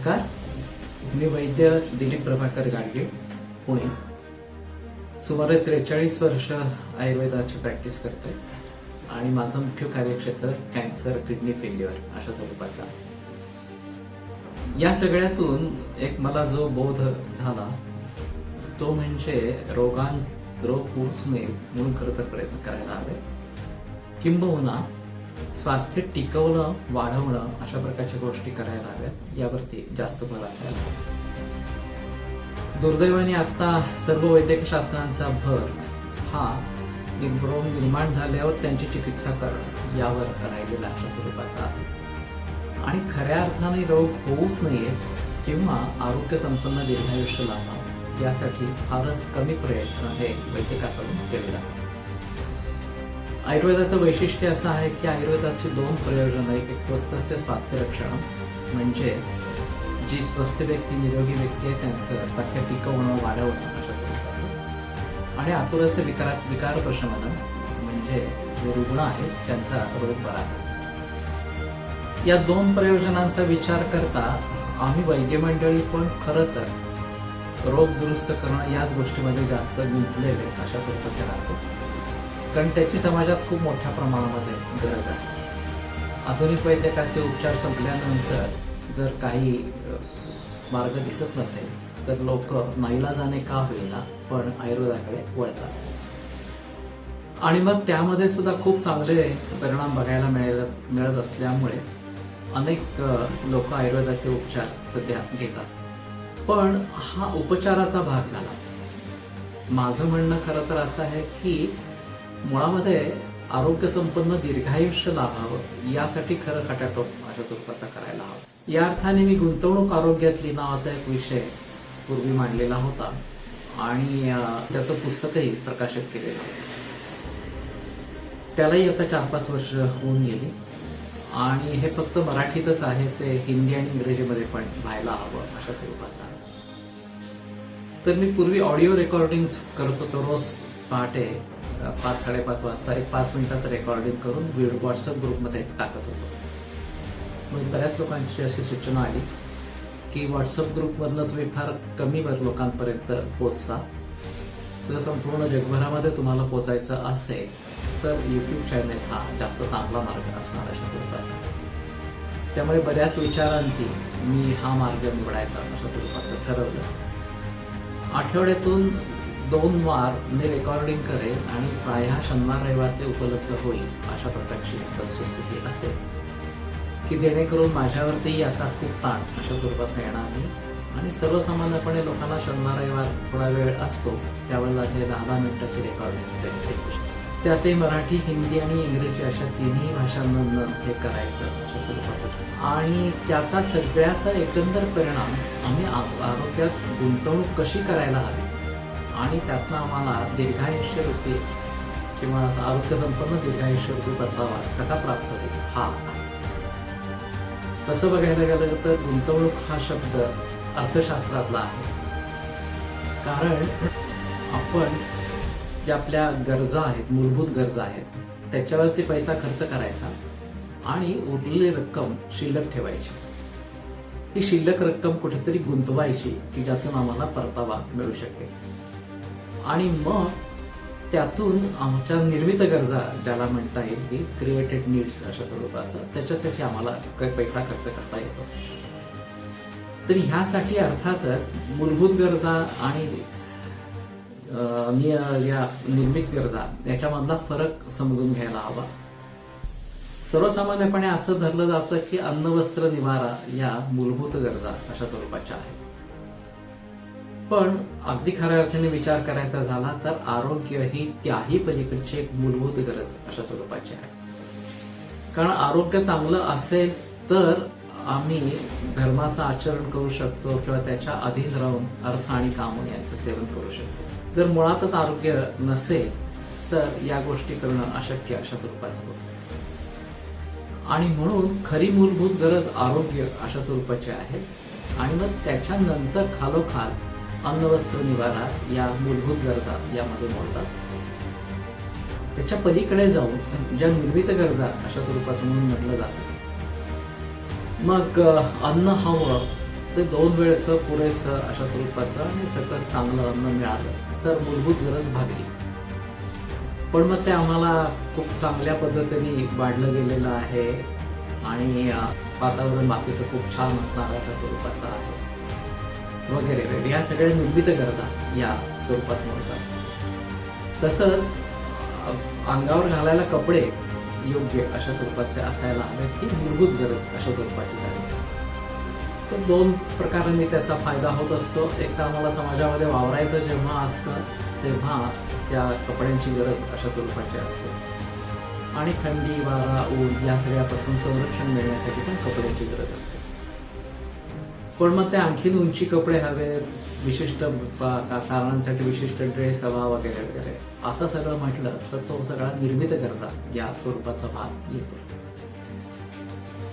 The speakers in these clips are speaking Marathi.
नमस्कार. मी वैद्य दिलीप प्रभाकर गाडगे पुणे. सुमारे त्रेचाळीस वर्ष आयुर्वेदाची प्रॅक्टिस करतोय आणि माझं मुख्य कार्यक्षेत्र कॅन्सर किडनी फेल्युअर अशा स्वरूपाचा या सगळ्यातून एक मला जो बोध झाला तो म्हणजे रोगां रोग पोहोचू नये म्हणून खरं तर प्रयत्न करायला हवे. किंबहुना स्वास्थ्य टिकवणं वाढवणं अशा प्रकारच्या गोष्टी करायला हव्यात. यावरती जास्त भर असायला दुर्दैवाने आता सर्व वैद्यकीय शास्त्रांचा भर हा रोग निर्माण झाल्यावर त्यांची चिकित्सा करणं यावर राहिलेला अशा स्वरूपाचा आहे. आणि खऱ्या अर्थाने रोग होऊच नये किंवा आरोग्य संपन्न दीर्घायुष्य लावणं यासाठी फारच कमी प्रयत्न हे वैद्यकाकडून केले जातात. आयुर्वेदाचं वैशिष्ट्य असं आहे की आयुर्वेदाची दोन प्रयोजन एक एक स्वस्थस्य स्वास्थ्य रक्षण म्हणजे जी स्वस्थ व्यक्ती निरोगी व्यक्ती आहे त्यांचं स्वास्थ्य टिकवणं वाढवणं अशा स्वरूपाचं आणि आतुरस्य विकार विकार प्रशमनं म्हणजे जे रुग्ण आहेत त्यांचा रोग बरा या दोन प्रयोजनांचा विचार करता आम्ही वैद्य मंडळी पण खरं तर रोग दुरुस्त करणं याच गोष्टीमध्ये जास्त गुंतलेले अशा स्वरूपाचे राहतो कारण त्याची समाजात खूप मोठ्या प्रमाणामध्ये गरज आहे. आधुनिक वैद्यकाचे उपचार संपल्यानंतर जर काही मार्ग दिसत नसेल तर लोक नाईलाजाने का होईना पण आयुर्वेदाकडे वळतात. आणि मग त्यामध्ये सुद्धा खूप चांगले परिणाम बघायला मिळेल मिळत असल्यामुळे अनेक लोक आयुर्वेदाचे उपचार सध्या घेतात. पण हा उपचाराचा भाग झाला. माझं म्हणणं खरं तर असं आहे की मुळामध्ये आरोग्य संपन्न दीर्घायुष्य लाभावं यासाठी खरं खटाटोप अशा स्वरूपाचा करायला हवा. या अर्थाने मी गुंतवणूक आरोग्यातली नावाचा एक विषय पूर्वी मांडलेला होता आणि त्याचं पुस्तकही प्रकाशित केलेलं त्यालाही आता चार पाच वर्ष होऊन गेली आणि हे फक्त मराठीतच आहे ते हिंदी आणि इंग्रजीमध्ये पण व्हायला हवं अशा स्वरूपाचं. आहे तर मी पूर्वी ऑडिओ रेकॉर्डिंग्स करत होतो रोज पहाटे. पाच साडेपाच वाजता एक पाच मिनिटाचं रेकॉर्डिंग करून व्हॉट्सअप ग्रुपमध्ये टाकत होतो. मग बऱ्याच लोकांची अशी सूचना आली की व्हॉट्सअप ग्रुपमधनं तुम्ही फार कमी लोकांपर्यंत पोचता तर संपूर्ण जगभरामध्ये तुम्हाला पोचायचं असेल तर यूट्यूब चॅनल हा जास्त चांगला मार्ग असणार अशा स्वरूपाचा. त्यामुळे बऱ्याच विचारांती मी हा मार्ग निवडायचा अशा स्वरूपाचं ठरवलं. आठवड्यातून दोन वार मी रेकॉर्डिंग करेन आणि प्रायः शनिवार रविवार ते उपलब्ध होईल अशा प्रकारची वस्तुस्थिती असेल. की जेणेकरून माझ्यावरती याचा खूप ताण अशा स्वरूपात येणार नाही. आणि सर्वसामान्यपणे लोकांना शनिवार रविवार थोडा वेळ असतो त्यावेळेला हे दहा दहा मिनिटाची रेकॉर्डिंग ते त्यातही मराठी हिंदी आणि इंग्रजी अशा तिन्ही भाषांमधनं हे करायचं अशा स्वरूपाचं आणि त्याचा सगळ्याचा एकंदर परिणाम आम्ही आरोग्यात गुंतवणूक कशी करायला हवी आणि त्यातनं आम्हाला दीर्घायुष्य रूपी किंवा आरोग्य संपन्न दीर्घायुष्य रूपी परतावा कसा प्राप्त होईल? हा. तसं बघायला गेलं तर गुंतवणूक हा शब्द अर्थशास्त्रातला आहे. कारण आपण ज्या आपल्या गरजा आहेत मूलभूत गरजा आहेत त्याच्यावरती पैसा खर्च करायचा आणि उरलेली रक्कम शिल्लक ठेवायची. ही शिल्लक रक्कम कुठेतरी गुंतवायची की ज्यातून आम्हाला परतावा मिळू शकेल. आणि मग त्यातून आमच्या निर्मित गरजा ज्याला म्हणता येईल की क्रिएटेड नीड्स अशा स्वरूपाचं त्याच्यासाठी आम्हाला काही पैसा खर्च करता येतो. तर ह्यासाठी अर्थातच मूलभूत गरजा आणि या निर्मित गरजा याच्यामधला फरक समजून घ्यायला हवा. सर्वसामान्यपणे असं धरलं जातं की अन्न वस्त्र निवारा या मूलभूत गरजा अशा स्वरूपाच्या आहेत. पण अगदी खऱ्या अर्थाने विचार करायचा झाला तर आरोग्य ही त्याही पलीकडची एक मूलभूत गरज अशा स्वरूपाची आहे. कारण आरोग्य चांगलं असेल तर आम्ही धर्माचं आचरण करू शकतो किंवा त्याच्या अधीन राहून अर्थ आणि काम यांचं सेवन करू शकतो. जर मुळातच आरोग्य नसेल तर या गोष्टी करणं अशक्य अशा स्वरूपाचं होतं. आणि म्हणून खरी मूलभूत गरज आरोग्य अशा स्वरूपाची आहे. आणि मग त्याच्यानंतर खालोखाल अन्न वस्त्र निवारा या मूलभूत गरजा यामध्ये मोडतात त्याच्या पलीकडे जाऊन ज्या निर्मित गरजा अशा स्वरूपाचं म्हणून म्हटलं जातं. मग अन्न हवं ते दोन वेळचं पुरेसं अशा स्वरूपाचं आणि सकस चांगलं अन्न मिळालं तर मूलभूत गरज भागली. पण मग ते आम्हाला खूप चांगल्या पद्धतीने वाढलं गेलेलं आहे आणि वातावरण बाकीचं खूप छान असणार अशा स्वरूपाचं आहे. वगैरे वगैरे ह्या सगळ्या निर्मित गरजा या स्वरूपात मोडतात. तसंच अंगावर घालायला कपडे योग्य अशा स्वरूपाचे असायला हवेत ही मूलभूत गरज अशा स्वरूपाची झाली. तर दोन प्रकारांनी त्याचा फायदा होत असतो. एक तर आम्हाला समाजामध्ये वावरायचं जेव्हा असतं तेव्हा त्या कपड्यांची गरज अशा स्वरूपाची असते. आणि थंडी वारा ऊन या सगळ्यापासून संरक्षण मिळण्यासाठी पण कपड्यांची गरज असते. पण मग ते आणखीन उंची कपडे हवे विशिष्ट कारणांसाठी विशिष्ट ड्रेस हवा वगैरे वगैरे. असं सगळं म्हटलं तर तो सगळा निर्मित करता या स्वरूपाचा भाग येतो.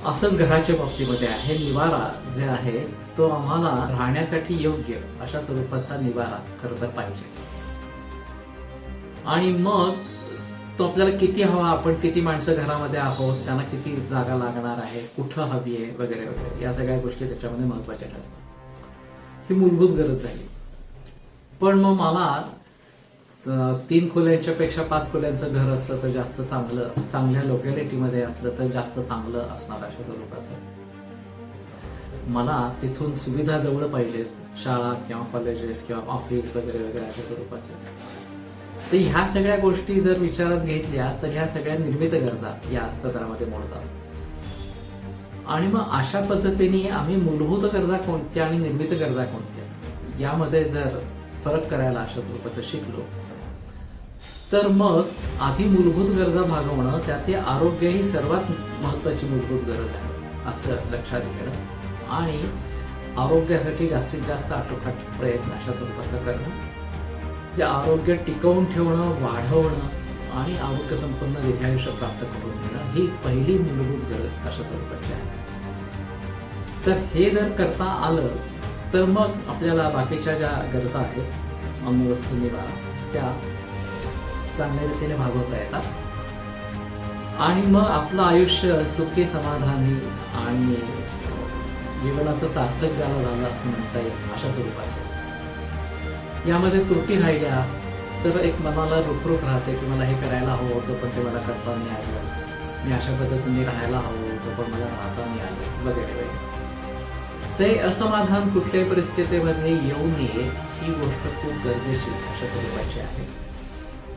असंच घराच्या बाबतीमध्ये आहे. निवारा जे आहे तो आम्हाला राहण्यासाठी योग्य अशा स्वरूपाचा निवारा खरं तर पाहिजे. आणि मग तो आपल्याला किती हवा आपण किती माणसं घरामध्ये आहोत त्यांना किती जागा लागणार आहे कुठं हवी आहे वगैरे वगैरे या सगळ्या गोष्टी त्याच्यामध्ये महत्त्वाच्या ठरतात. ही मूलभूत गरज झाली पण मग मला तीन खोल्यांच्या पेक्षा पाच खोल्यांचं घर असलं तर जास्त चांगलं चांगल्या लोकॅलिटीमध्ये असलं तर जास्त चांगलं असणार अशा स्वरूपाचं. मला तिथून सुविधा जवळ पाहिजेत शाळा किंवा कॉलेजेस किंवा ऑफिस वगैरे वगैरे अशा स्वरूपाचे. तर ह्या सगळ्या गोष्टी जर विचारात घेतल्या तर ह्या सगळ्या निर्मित गरजा या सदरामध्ये मोडतात. आणि मग अशा पद्धतीने आम्ही मूलभूत गरजा कोणत्या आणि निर्मित गरजा कोणत्या यामध्ये जर फरक करायला अशा स्वरूपाचं शिकलो तर मग आधी मूलभूत गरजा भागवणं त्यात आरोग्य ही सर्वात महत्वाची मूलभूत गरज आहे असं लक्षात घेणं आणि आरोग्यासाठी जास्तीत जास्त आटोकाट प्रयत्न अशा स्वरूपाचा करणं. जे आरोग्य टिकवून ठेवणं वाढवणं आणि आरोग्य संपन्न दीर्घायुष्य प्राप्त करून घेणं ही पहिली मूलभूत गरज अशा स्वरूपाची आहे. तर हे जर करता आलं तर मग आपल्याला बाकीच्या ज्या गरजा आहेत अन्नवस्त्र निवारा त्या चांगल्या रीतीने भागवता येतात. आणि मग आपलं आयुष्य सुखी समाधानी आणि जीवनाचं सार्थक ज्याला झालं असं म्हणता येईल अशा स्वरूपाचं. यामध्ये त्रुटी राहिल्या तर एक मनाला रुखरुख राहते की मला हे करायला हवं होतं पण ते मला करता नाही आलं. मी अशा पद्धतीने राहायला हवं होतं पण मला राहता नाही आलं वगैरे वगैरे. ते असमाधान कुठल्याही परिस्थितीमध्ये येऊ नये ही गोष्ट खूप गरजेची अशा स्वरूपाची आहे.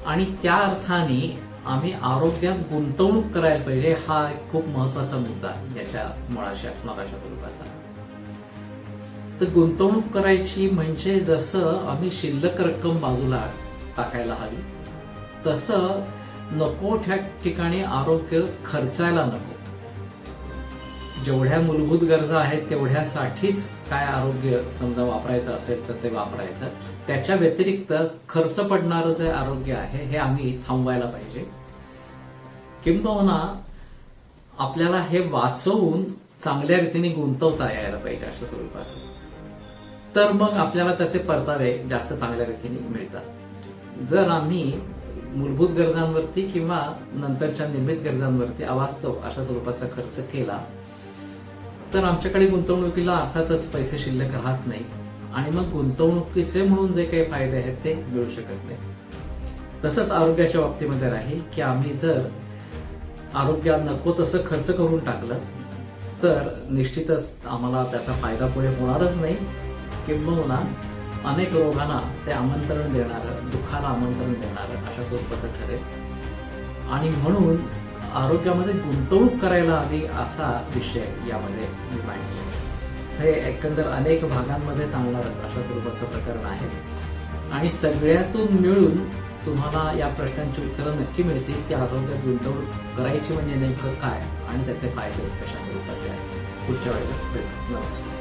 आणि त्या अर्थाने आम्ही आरोग्यात गुंतवणूक करायला पाहिजे हा एक खूप महत्त्वाचा मुद्दा याच्या मुळाशी असणार अशा स्वरूपाचा. तर गुंतवणूक करायची म्हणजे जसं आम्ही शिल्लक रक्कम बाजूला टाकायला हवी तसं नको त्या ठिकाणी आरोग्य खर्चायला नको. जेवढ्या मूलभूत गरजा आहेत तेवढ्यासाठीच काय आरोग्य समजा वापरायचं असेल तर ते वापरायचं. त्याच्या व्यतिरिक्त खर्च पडणारं जे आरोग्य आहे हे आम्ही थांबवायला पाहिजे. किंबहुना आपल्याला हे वाचवून चांगल्या रीतीने गुंतवता यायला पाहिजे अशा स्वरूपाचं. तर मग आपल्याला त्याचे परतावे जास्त चांगल्या रीतीने मिळतात. जर आम्ही मूलभूत गरजांवरती किंवा नंतरच्या निर्मित गरजांवरती अवास्तव अशा स्वरूपाचा खर्च केला तर आमच्याकडे गुंतवणुकीला अर्थातच पैसे शिल्लक राहत नाही आणि मग गुंतवणुकीचे म्हणून जे काही फायदे आहेत ते मिळू शकत नाही. तसंच आरोग्याच्या बाबतीमध्ये राहील की आम्ही जर आरोग्यात नको तसं खर्च करून टाकलं तर निश्चितच आम्हाला त्याचा फायदा पुढे होणारच नाही. किंबहुना अनेक रोगांना ते आमंत्रण देणारं दुःखाला आमंत्रण देणारं अशा स्वरूपाचं ठरेल. आणि म्हणून आरोग्यामध्ये गुंतवणूक करायला हवी असा विषय यामध्ये मी मांडतो. हे एकंदर अनेक भागांमध्ये चालणारं अशा स्वरूपाचं प्रकरण आहे. आणि सगळ्यातून मिळून तुम्हाला या प्रश्नांची उत्तरं नक्की मिळतील की आरोग्यात गुंतवणूक करायची म्हणजे नेमकं काय आणि त्याचे फायदे कशा स्वरूपाचे आहेत. पुढच्या वेळेला भेटू. नमस्कार.